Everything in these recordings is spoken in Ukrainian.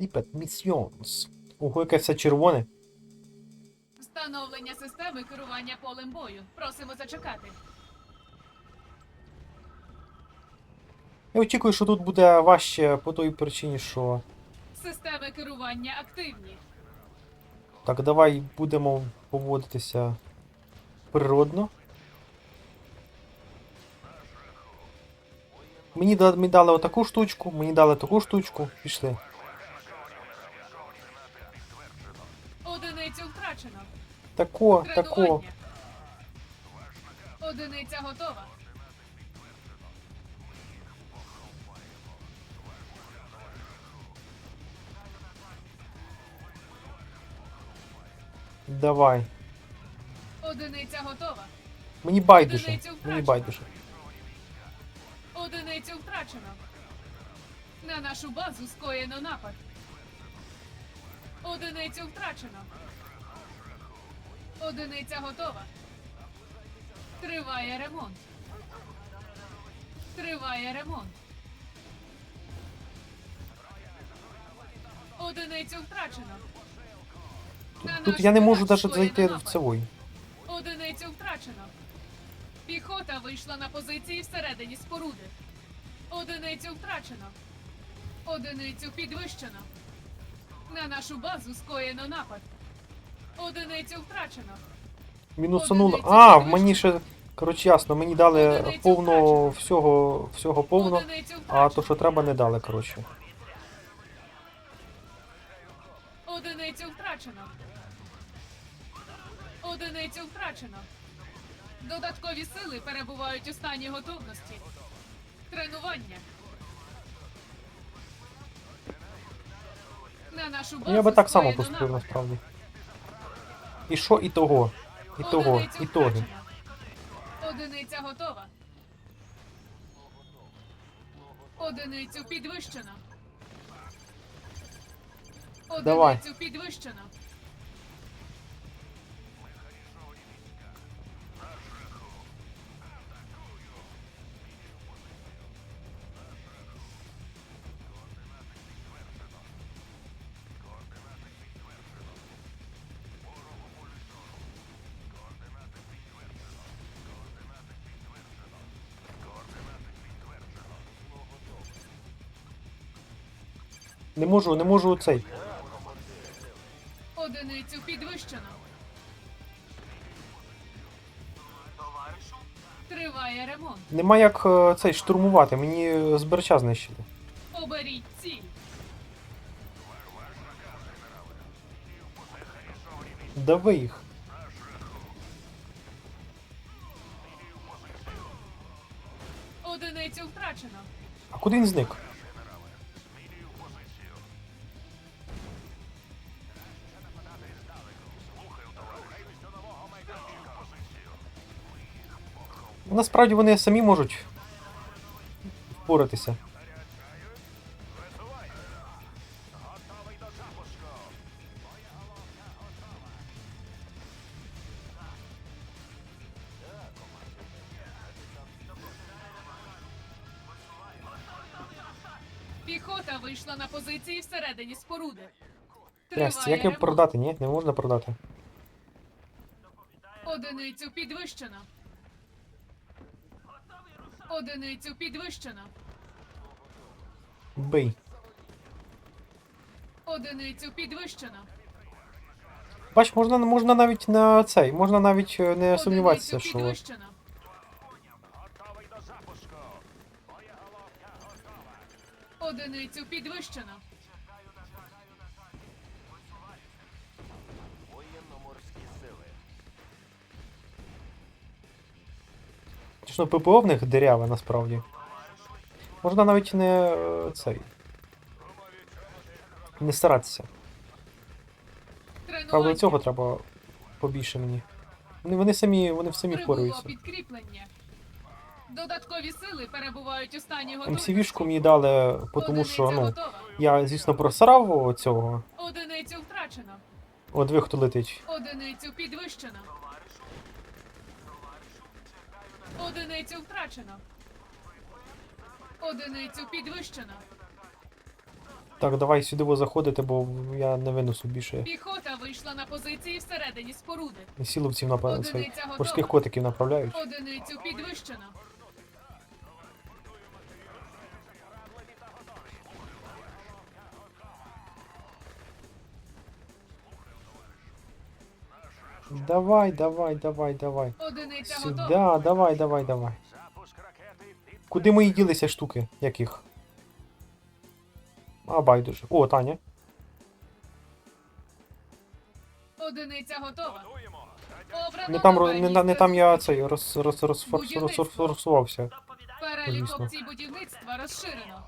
Ліпет Місіонс. Ого, яке все червоне. Встановлення системи керування полем бою. Просимо зачекати. Я очікую, що тут буде важче по той причині, що. Системи керування активні. Так, давай будемо поводитися природно. Мені дали отаку штучку, мені дали таку штучку. Пішли. Тако, тако. Одиниця готова. Давай. Одиниця готова. Мені байдуже. Одиницю Мені втрачено. байдуже. Одиницю втрачено. На нашу базу скоєно напад. Одиницю втрачено. Одиниця готова. Триває ремонт. Триває ремонт. Одиницю втрачено. На Тут наш я не можу навіть зайти в цей. Одиницю втрачено. Піхота вийшла на позиції всередині споруди. Одиницю втрачено. Одиницю підвищено. На нашу базу скоєно напад. Одиницю втрачено. Мінусануло. А, в мені ще. Коротше, ясно, мені дали повно всього, всього повно, а то, що треба, не дали, коротше. Одиницю втрачено. Одиницю втрачено. Додаткові сили перебувають у стані готовності. Тренування. На нашу базу Я би так само поступив насправді. І що, і того. І того, і того. Одиниця готова. Одиницю підвищено. Давай. Одиницю підвищено. Не можу, не можу цей. Одиницю підвищено. Триває ремонт. Нема як е, цей штурмувати, мені зберча знищили. Оберіть ціль. Дави їх. Одиницю втрачено. А куди він зник? Насправді вони самі можуть впоратися. Піхота вийшла на позиції всередині споруди. Ясно, як його продати? Ні, не можна продати. Одиницю підвищено. Одиницю підвищено. Бий. Одиницю підвищено. Бач, можна, можна навіть на цей, можна навіть не не сумніватися, Одиницю що. підвищено. Одиницю підвищено. Точно ППО в них диряве насправді. Можна навіть не е, цей. Не старатися. Правда, цього треба побільше мені. Вони, вони самі, вони самі впораються. Додаткові сили перебувають у стані готовності. МСВшку мені дали, тому що, ну, готова. я, звісно, просрав цього. Одиницю втрачено. От ви хто летить. Одиницю підвищено. Одиницю втрачено. Одиницю підвищено. Так, давай сюди ви заходити, бо я не винесу більше Піхота вийшла на позиції всередині споруди. сіловців напевно цих морських котиків направляють. Одиницю підвищено. Давай, давай, давай, давай. Одиниця готова. Сюда, давай, давай, давай. Куди мої ділися штуки? Яких? А, байдуже. О, Таня. Одиниця готова. Обрано Не там, ро- нове не, не місце там я цей роз, роз, роз, роз, розфорсувався. Перелік звісно. опцій будівництва розширено.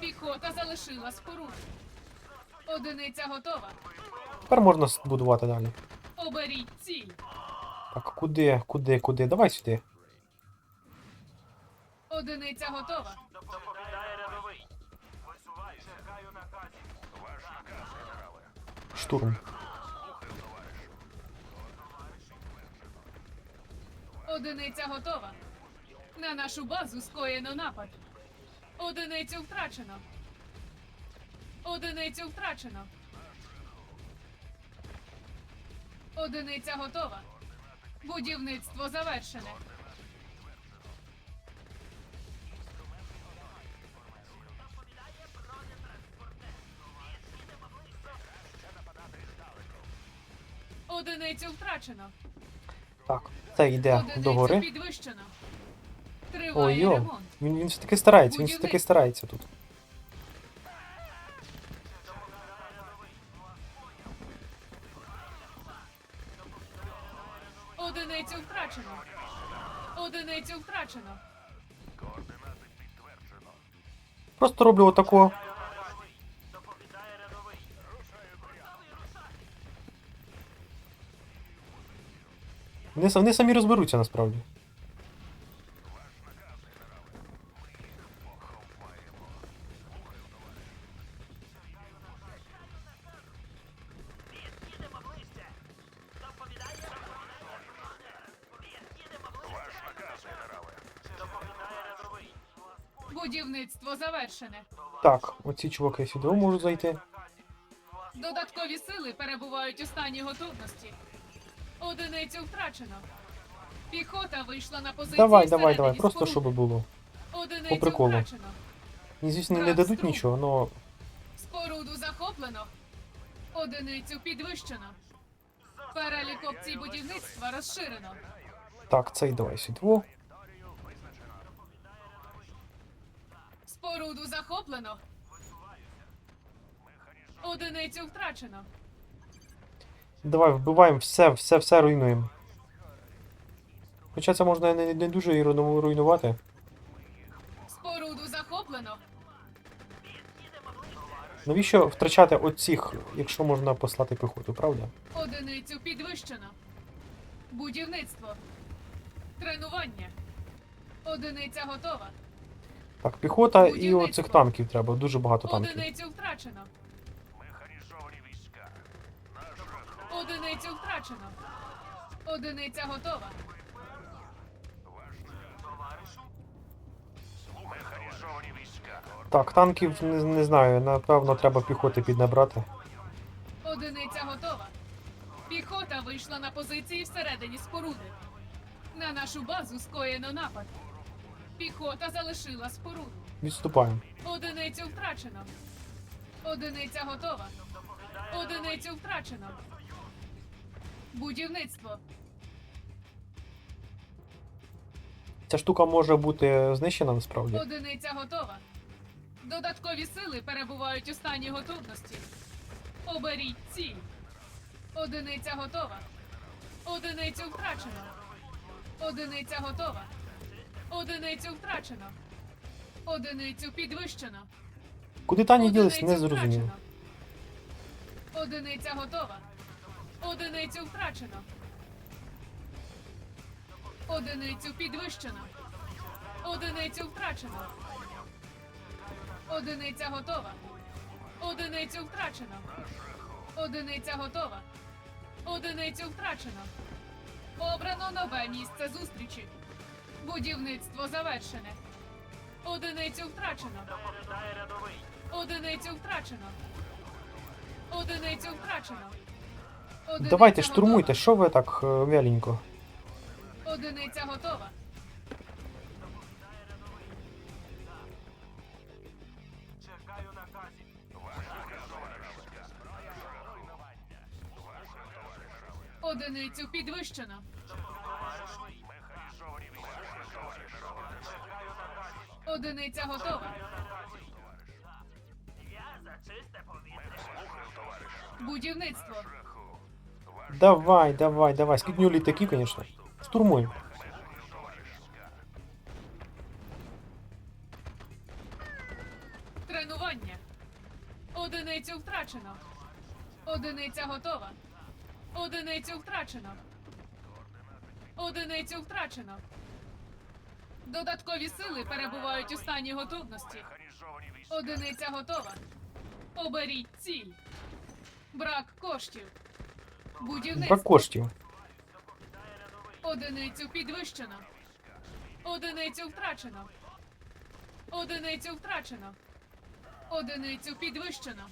Піхота залишила споруду. Одиниця готова. Тепер можна будувати далі. Оберіть ціль. Так, куди, куди, куди? Давай сюди. Одиниця готова. Штурм. Одиниця готова. На нашу базу скоєно напад. Одиницю втрачено. Одиницю втрачено. Одиниця готова. Будівництво завершене. Одиницю втрачено. Так, це йде Одиницю догори. підвищено. Триває Ой, йо. ремонт. Він, він все-таки старається, він все-таки старається тут. Одиницю втрачено. Просто роблю отако. Вони, са- вони самі розберуться насправді. Будівництво завершене. Так, оці чуваки сюди можуть зайти. Додаткові сили перебувають у стані готовності. Одиницю втрачено. Піхота вийшла на позицію Давай, давай, давай, просто щоб було. Одиницю по приколу. втрачено. Мені, звісно, не дадуть струм. нічого, но Споруду захоплено. Одиницю підвищено. Перелік опцій будівництва розширено. так, цей давай сюди. Споруду захоплено. Одиницю втрачено. Давай, вбиваємо все, все, все руйнуємо. Хоча це можна не, не дуже і руйнувати. Споруду захоплено. Навіщо втрачати оцих, якщо можна послати піхоту, правда? Одиницю підвищено. Будівництво. Тренування. Одиниця готова. Так, піхота і оцих танків треба, дуже багато танків. Одиницю втрачено. Одиницю втрачено. Одиниця готова. Так, танків не, не знаю, напевно, треба піхоти піднабрати. Одиниця готова. Піхота вийшла на позиції всередині споруди. На нашу базу скоєно напад. Піхота залишила споруду. Відступаємо. Одиницю втрачено. Одиниця готова. Одиницю втрачено. Будівництво. Ця штука може бути знищена насправді. Одиниця готова. Додаткові сили перебувають у стані готовності. Оберіть ціль. Одиниця готова. Одиницю втрачено. Одиниця готова. Одиницю втрачено. Одиницю підвищено. Куди тані ділись, не зрозуміло. Одиниця готова. Одиницю втрачено. Одиницю підвищено. Одиницю втрачено. Одиниця готова. Одиницю втрачено. Одиниця готова. Одиницю втрачено. Обрано нове місце зустрічі. Будівництво завершене. Одиницю втрачено. Доповідає рядовий. Одиницю втрачено. Одиницю втрачено. Одиниця Давайте штурмуйте, що ви так е, вяленько? Одиниця готова. Чекаю наказів. Одиницю підвищено. Одиниця готова. Я за чисте повітря. Будівництво. Давай, давай, давай. Нього літаків, звісно. Штурмуємо. Тренування. Одиницю втрачено. Одиниця готова. Одиницю втрачено. Одиницю втрачено. Додаткові сили перебувають у стані готовності. Одиниця готова. Оберіть ціль. Брак коштів. Будівництво. Брак коштів. Одиницю підвищено. Одиницю втрачено. Одиницю втрачено. Одиницю підвищено.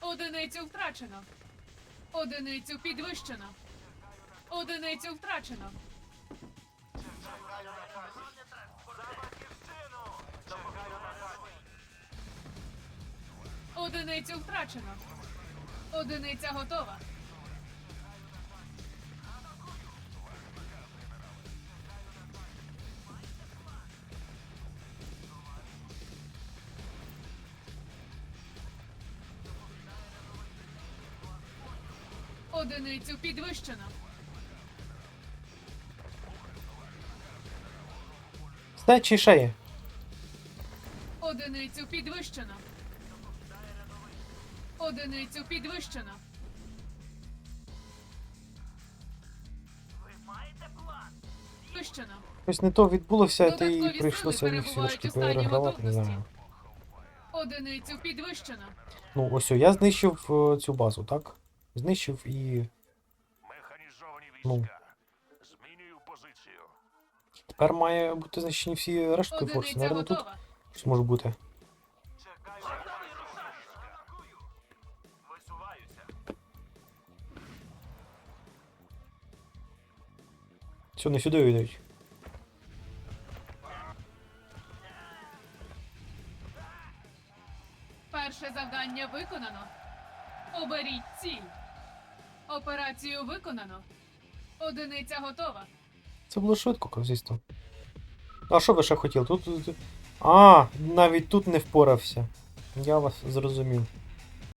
Одиницю втрачено. Одиницю підвищено. Одиницю втрачено. Одиницю втрачено. Одиниця готова. Одиницю підвищено. Ще є? Одиницю підвищено. Одиницю підвищено. Ви маєте план? Підвищено. Щось не то відбулося, та Додаткові і прийшлося їх стані перегравати, не знаю. Одиницю підвищено. Ну, ось, о, я знищив е, цю базу, так? Знищив і. Механізовані Ну. Змінюю позицію. Тепер має бути знищені всі рештки форси. Наверно, тут щось може бути. Все, не сюди йдуть. Перше завдання виконано. Оберіть ціль. Операцію виконано. Одиниця готова. Це було швидко, звісно. А що ви ще хотіли? Тут. А, навіть тут не впорався. Я вас зрозумів.